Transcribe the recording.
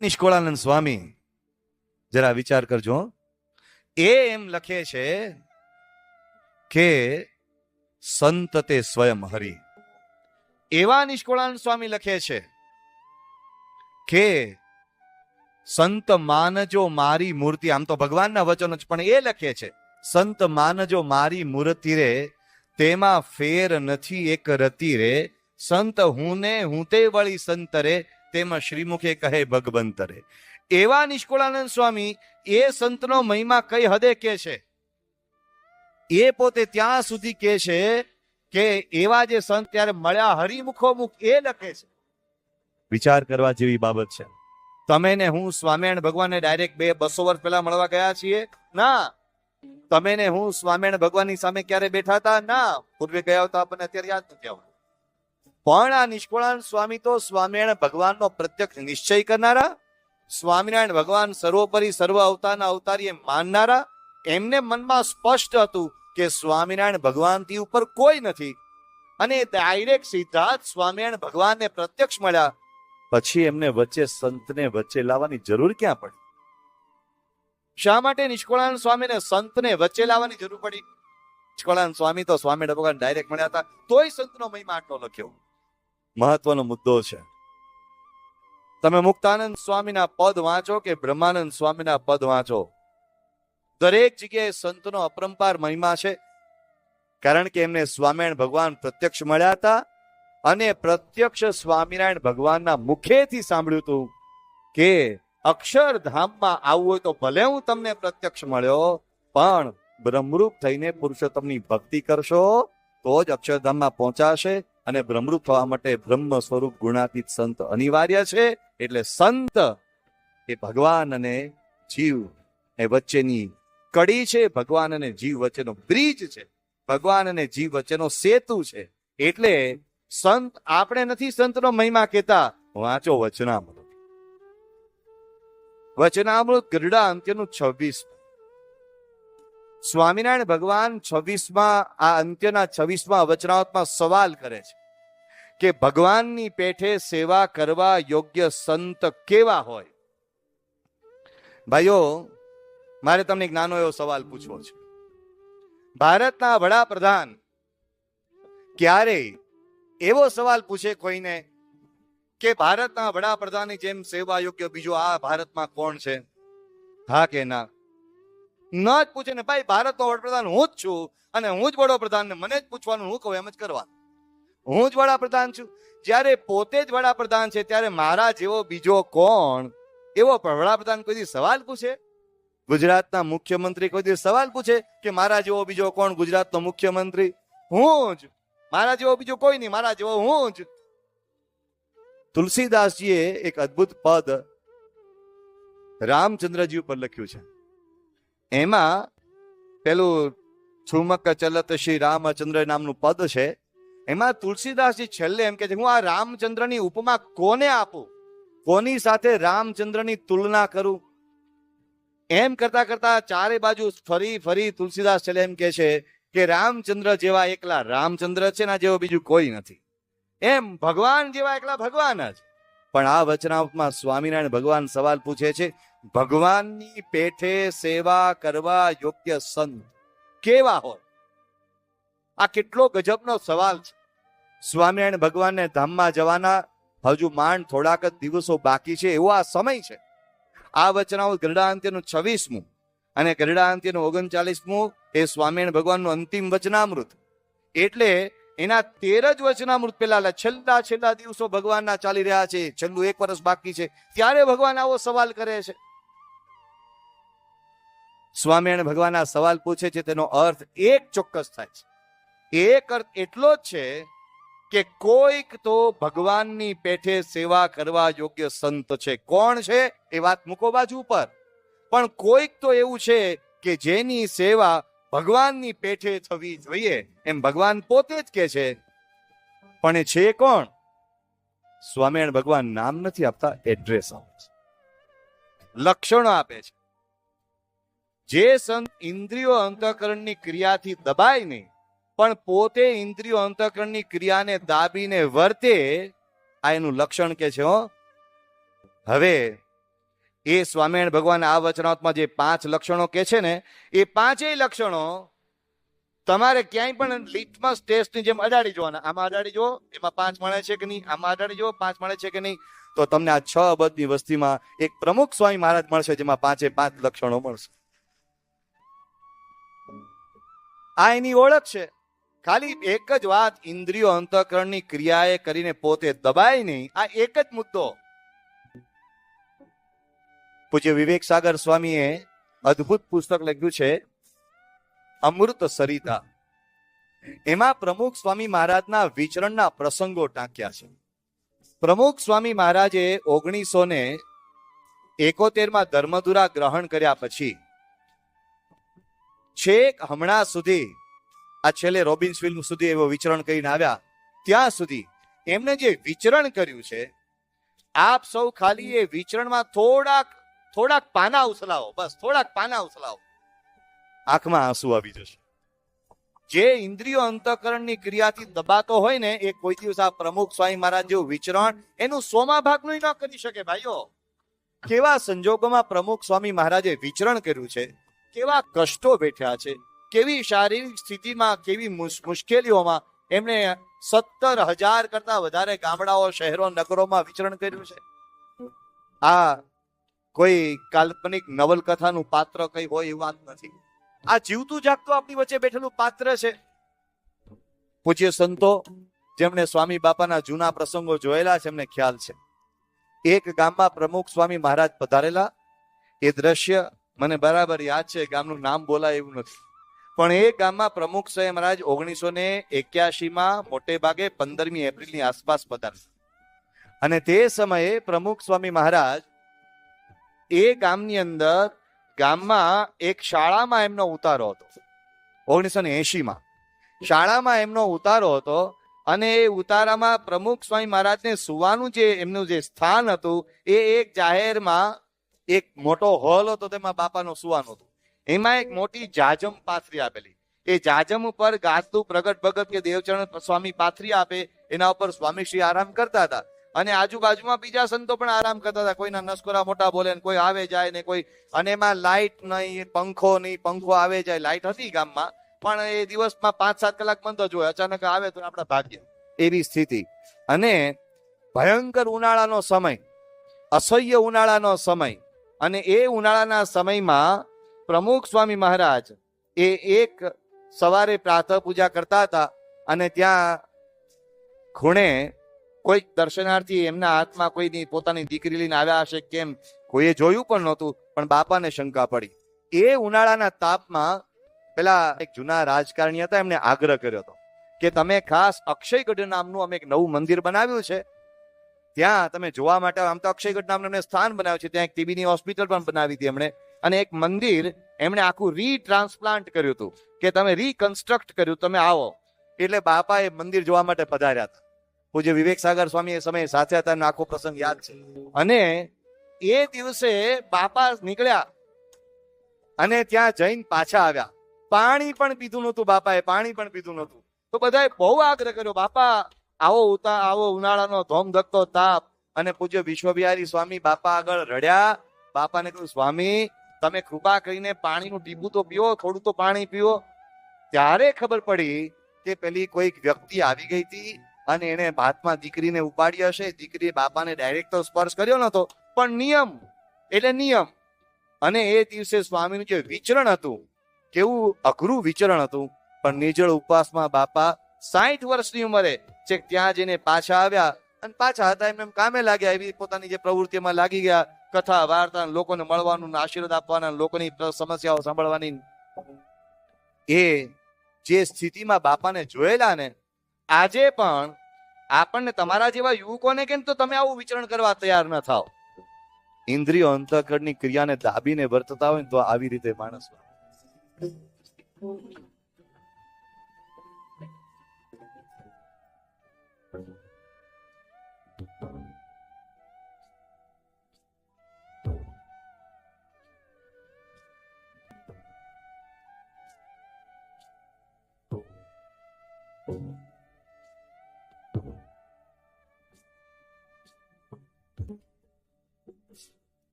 નિષ્કોળાનંદ સ્વામી, જરા વિચાર કરજો એ એમ લખે છે કે સંત તે સ્વયં હરિ. એવા નિષ્કોળાનંદ સ્વામી લખે છે કે સંત માનજો મારી મૂર્તિ, આમ તો ભગવાનના વચનો જ, પણ એ લખે છે, સંત માનજો મારી મૂર્તિ રે, તેમાં ફેર નથી એક રતિ રે, સંત હું ને હું તે વળી સંત રે તેમાં શ્રીમુખે કહે, ભગવંતરે, એવા નિષ્કુળાનંદ સ્વામી, એ સંતનો મહિમા કઈ હદે કે છે? એ પોતે ત્યાં સુધી કે છે કે એવા જે સંત ત્યારે મળ્યા હરિમુખો મુખ એ લખે છે. વિચાર કરવા જેવી બાબત છે. તમે ને હું સ્વામિનારાયણ ભગવાનને ડાયરેક્ટ બે, બસો વર્ષ પહેલા મળવા ગયા છીએ? ના. તમે ને હું સ્વામિનારાયણ ભગવાનની સામે ક્યારે બેઠા હતા? ના. પૂર્વે ગયા હતા, આપણને અત્યારે યાદ નથી આવતું. પણ આ નિષ્કુળાન સ્વામી તો સ્વામિનારાયણ ભગવાનનો પ્રત્યક્ષ નિશ્ચય કરનારા, સ્વામિનારાયણ ભગવાન સર્વોપરી સર્વ અવતારના અવતારીએ માનનારા, એમને મનમાં સ્પષ્ટ હતું કે સ્વામિનારાયણ ભગવાનથી ઉપર કોઈ નથી. અને ડાયરેક્ટ સીધા સ્વામિનારાયણ ભગવાનને પ્રત્યક્ષ મળ્યા. પછી એમને વચ્ચે સંતને વચ્ચે લાવવાની જરૂર ક્યાં પડી? શા માટે નિષ્કુળાનંદ સ્વામીને સંતને વચ્ચે લાવવાની જરૂર પડી? નિષ્કુળાનંદ સ્વામી તો સ્વામી ભગવાન ડાયરેક્ટ મળ્યા હતા. તોય સંતનો મહિમા આટલો લખ્યો મહત્વનો મુદ્દો છે. તમે મુક્તાનંદ સ્વામીના પદ વાંચો કે બ્રહ્માનંદ સ્વામીના પદ વાંચો? દરેક જગ્યાએ સંતનો અપરંપાર મહિમા છે. કારણ કે એમને સ્વામિનારાયણ ભગવાન પ્રત્યક્ષ મળ્યા હતા અને પ્રત્યક્ષ સ્વામિનારાયણ ભગવાનના મુખેથી સાંભળ્યું હતું કે અક્ષરધામમાં આવવું હોય તો ભલે હું તમને પ્રત્યક્ષ મળ્યો, પણ બ્રહ્મરૂપ થઈને પુરુષોત્તમની ભક્તિ કરશો તો જ અક્ષરધામમાં પહોંચાશે અને બ્રહ્મરૂપ થવા માટે બ્રહ્મ સ્વરૂપ ગુણાતીત સંત અનિવાર્ય છે. એટલે સંત એ ભગવાન અને જીવ એ વચ્ચેની કડી છે. ભગવાન અને જીવ વચ્ચેનો બ્રિજ છે. ભગવાન અને જીવ વચ્ચેનો સેતુ છે. એટલે સંત આપણે નથી સંતનો મહિમા કહેતા. વાંચો વચનામૃત. વચનામૃત ગરડા અંત્યનું છવ્વીસ સ્વામિનારાયણ ભગવાન છવ્વીસમાં, આ અંત્યના છવ્વીસમાં વચનાવતમાં સવાલ કરે છે કે ભગવાનની પેઠે સેવા કરવા યોગ્ય સંત કેવા હોય? ભાઈઓ, મારે તમને નાનો એવો સવાલ પૂછવો છે. ભારતના વડાપ્રધાન ક્યારેય એવો સવાલ પૂછે કોઈને કે ભારતના વડાપ્રધાનની જેમ સેવા યોગ્ય, બીજો આ ભારતમાં કોણ છે? હા કે ના? ન જ પૂછે ને ભાઈ ભારતનો વડાપ્રધાન હું જ છું અને હું જ વડાપ્રધાન ને મને જ પૂછવાનું હું કહું એમ જ કરવાનું. હું જ વડાપ્રધાન છું. જ્યારે પોતે જ વડાપ્રધાન છે, ત્યારે મારા જેવો બીજો કોણ? એવો વડાપ્રધાન કોઈ સવાલ પૂછે? ગુજરાતના મુખ્યમંત્રી કોઈ સવાલ પૂછે કે મારા જેવો બીજો કોણ ગુજરાતનો મુખ્યમંત્રી? હું જ. મારા જેવો બીજો કોઈ નહીં, મારા જેવો હું જ. તુલસીદાસજીએ એક અદ્ભુત પદ રામચંદ્રજી ઉપર લખ્યું છે. એમાં પેલું છુમક ચલત શ્રી રામચંદ્ર નામનું પદ છે. એમાં તુલસીદાસજી છેલ્લે એમ કે છે, હું આ રામચંદ્રની ઉપમા કોને આપું? કોની સાથે રામચંદ્રની તુલના કરું? એમ કરતા કરતા ચારે બાજુ ફરી ફરી તુલસીદાસ છેલ્લે એમ કે છે કે રામચંદ્ર જેવા એકલા રામચંદ્ર છે ના જેવો બીજું કોઈ નથી. એમ ભગવાન જેવા એકલા ભગવાન જ. પણ આ વચનામાં સ્વામિનારાયણ ભગવાન સવાલ પૂછે છે, ભગવાનની પેઠે સેવા કરવા યોગ્ય સંત કેવા હોય? આ કેટલો ગજબનો સવાલ છે. સ્વામિનારાયણ ભગવાનને ધામમાં જવાના હજુ માંડ થોડાક જ દિવસો બાકી છે, એવો આ સમય છે. આ વચનાવત ગરડાંત્યનું છવ્વીસમું અને ગરડાંત્યનું ઓગણચાલીસમું એ સ્વામિનારાયણ ભગવાનનું અંતિમ વચનામૃત. એટલે એના તેર જ વચનામૃત પેલા છેલ્લા છેલ્લા દિવસો ભગવાનના ચાલી રહ્યા છે. છેલ્લું એક વર્ષ બાકી છે. ત્યારે ભગવાન આવો સવાલ કરે છે. સ્વામિનારાયણ ભગવાન સવાલ પૂછે છે. તેનો અર્થ એક ચોક્કસ થાય છે. એક અર્થ એટલો જ છે કે કોઈક તો ભગવાનની પેઠે સેવા કરવા યોગ્ય સંત છે. કોણ છે? એ વાત મૂકો બાજુ પર પણ કોઈક તો એવું છે કે જેની સેવા ભગવાનની પેઠે થવી જોઈએ એમ ભગવાન પોતે જ કે છે. પણ એ છે કોણ? સ્વામિનારાયણ ભગવાન નામ નથી આપતા એડ્રેસ આપે છે. લક્ષણો આપે છે. જે સંત ઇન્દ્રિયો અંતઃકરણની ક્રિયાથી દબાય નહીં, પણ પોતે ઇન્દ્રિયો અંતઃકરણની ક્રિયાને દાબીને વર્તે, આ એનું લક્ષણ કે છે હો. હવે એ સ્વામિનારાયણ ભગવાન આ વચનાત્મા જે પાંચ લક્ષણો કે છે ને, એ પાંચેય લક્ષણો તમારે ક્યાંય પણ લિટમસ ટેસ્ટની જેમ અડાડી જોવાના. આમાં અડાડી જુઓ, એમાં પાંચ મળે છે કે નહીં? આમાં અડાડી જુઓ, પાંચ મળે છે કે નહીં? તો તમને આ છ અબજની વસ્તીમાં એક પ્રમુખ સ્વામી મહારાજ મળશે જેમાં પાંચે પાંચ લક્ષણો મળશે. આ એની ઓળખ છે. ખાલી એક જ વાત, ઇન્દ્રિયો અંતઃકરણની ક્રિયાએ કરીને પોતે દબાય નહીં. આ એક જ મુદ્દો. પૂજ્ય વિવેક સાગર સ્વામીએ અદ્ભુત પુસ્તક લખ્યું છે, અમૃત સરિતા. એમાં પ્રમુખ સ્વામી મહારાજના વિચરણના પ્રસંગો ટાંક્યા છે. પ્રમુખ સ્વામી મહારાજે ઓગણીસો ને એકોતેરમાં ધર્મધુરા ગ્રહણ કર્યા પછી છેક હમણાં સુધી, આ છેલ્લે રોબિન્સવિલ સુધી એવો વિચરણ કરીને આવ્યા, ત્યાં સુધી એમને જે વિચરણ કર્યું છે, આપ સૌ ખાલી એ વિચરણમાં થોડાક થોડાક પાના ઉછલાવો બસ, થોડાક પાના ઉછલાવો આંખમાં આંસુ આવી જશે. જે ઇન્દ્રિયો અંતઃકરણની ક્રિયાથી દબાતો હોય ને, એ કોઈ દિવસ આ પ્રમુખ સ્વામી મહારાજ જેવું વિચરણ, એનું સોમા ભાગનું ન કરી શકે, ભાઈઓ. કેવા સંજોગોમાં પ્રમુખ સ્વામી મહારાજે વિચરણ કર્યું છે? કેવા કષ્ટો બેઠ્યા છે? કેવી શારીરિક સ્થિતિમાં, કેવી મુશ- મુશ્કેલીઓમાં એમણે સત્તર હજાર કરતા વધારે ગામડાઓ, શહેરો, નગરોમાં વિચરણ કર્યું છે? આ કોઈ કાલ્પનિક નવલકથાનું પાત્ર કઈ હોય એ વાત નથી. આ જીવતું જાગતું આપણી વચ્ચે બેઠેલું પાત્ર છે. પૂજ્ય સંતો જેમણે સ્વામી બાપાના જૂના પ્રસંગો જોયેલા છે, એમને ખ્યાલ છે. એક ગામમાં પ્રમુખ સ્વામી મહારાજ પધારેલા. એ દ્રશ્ય મને બરાબર યાદ છે, ગામનું નામ બોલાય એવું નથી. પણ એ ગામમાં પ્રમુખ સ્વામી મહારાજ ઓગણીસો ને એક્યાસીમાં મોટે ભાગે પંદરમી એપ્રિલની આસપાસ પધારશે. અને તે સમયે પ્રમુખ સ્વામી મહારાજ એ ગામની અંદર ગામમાં એક શાળામાં એમનો ઉતારો હતો. ઓગણીસો ને એસીમાં શાળામાં એમનો ઉતારો હતો અને એ ઉતારામાં પ્રમુખ સ્વામી મહારાજને સુવાનું જે એમનું જે સ્થાન હતું, એ એક જાહેરમાં એક મોટો હોલ હતો, તેમાં બાપાનો સુવાનું હતું. એમાં એક મોટી જાજમ પાથરી આપેલી એ જાજમ ઉપર ગાતું પ્રગટ ભગત કે દેવચરણ સ્વામી પાથરી આપે, એના ઉપર સ્વામીશ્રી આરામ કરતા હતા. અને આજુબાજુમાં બીજા સંતો પણ આરામ કરતા હતા. કોઈના નસકોરા મોટા બોલે ને કોઈ આવે જાય ને કોઈ અને એમાં લાઇટ નહીં, પંખો નહીં, પંખો આવે જાય. લાઇટ હતી ગામમાં, પણ એ દિવસમાં પાંચ સાત કલાક બંધ જ હોય. અચાનક આવે તો આપણા ભાગ્ય. એવી સ્થિતિ. અને ભયંકર ઉનાળાનો સમય, અસહ્ય ઉનાળાનો સમય. અને એ ઉનાળાના સમયમાં પ્રમુખ સ્વામી મહારાજ એ એક સવારે પ્રાતઃ પૂજા કરતા હતા. અને ત્યાં ખૂણે કોઈક દર્શનાર્થી એમના હાથમાં કોઈની પોતાની દીકરી લઈને આવ્યા હશે કેમ? કોઈએ જોયું પણ નહોતું, પણ બાપાને શંકા પડી. એ ઉનાળાના તાપમાં પેલા એક જૂના રાજકારણી હતા, એમને આગ્રહ કર્યો હતો કે તમે ખાસ અક્ષયગઢ નામનું અમે એક નવું મંદિર બનાવ્યું છે. ત્યાં તમે જોવા માટે, આમ તો અક્ષયગઢ નામનું એમને સ્થાન બનાવ્યું છે, ત્યાં એક ટીબીની હોસ્પિટલ પણ બનાવી હતી એમણે. અને એક મંદિર એમણે આખું રીટ્રાન્સપ્લાન્ટ કર્યું હતું કે તમે રીકન્સ્ટ્રક્ટ કર્યું, તમે આવો. એટલે બાપા એ મંદિર જોવા માટે પધાર્યા હતા. પૂજ્ય વિવેક સાગર સ્વામી એ સમયે સાથે હતા આખો પ્રસંગ યાદ છે. અને એ દિવસે બાપા નીકળ્યા અને ત્યાં જઈને પાછા આવ્યા. પાણી પણ પીધું નહોતું બાપાએ, પાણી પણ પીધું નહોતું. તો બધાએ બહુ આગ્રહ કર્યો, બાપા, આવો ઉતા, આવો ઉનાળાનો ધોમ ધકતો તાપ. અને પૂજ્ય વિશ્વબિહારી સ્વામી બાપા આગળ રડ્યા. બાપાને કહ્યું, સ્વામી, તમે કૃપા કરીને પાણીનું ટીબું તો પીવો થોડું તો પાણી પીવો ત્યારે ખબર પડી કે પેલી કોઈક વ્યક્તિ આવી ગઈ હતી. અને એને હાથમાં દીકરીને ઉપાડી હશે દીકરીએ બાપાને ડાયરેક્ટ તો સ્પર્શ કર્યો નતો પણ નિયમ, એટલે નિયમ. અને એ દિવસે સ્વામીનું જે વિચરણ હતું, કેવું અઘરું વિચરણ હતું, પણ નિજળ ઉપવાસમાં બાપા સાઠ વર્ષની ઉંમરે છેક ત્યાં જઈને પાછા આવ્યા અને પાછા હતા. એમ કામે લાગ્યા, એવી પોતાની જે પ્રવૃત્તિમાં લાગી ગયા. કથા, વાર્તા લોકોને મળવાનું આશીર્વાદ આપવાના લોકોની સમસ્યાઓ સાંભળવાની. એ જે સ્થિતિમાં બાપાને જોયેલા ને આજે પણ આપણને તમારા જેવા યુવકોને કેમ તો તમે આવું વિચરણ કરવા તૈયાર ન થાવ ઇન્દ્રિયો અંતઃકરણની ક્રિયાને દાબીને વર્તતા હોય તો આવી રીતે માણસ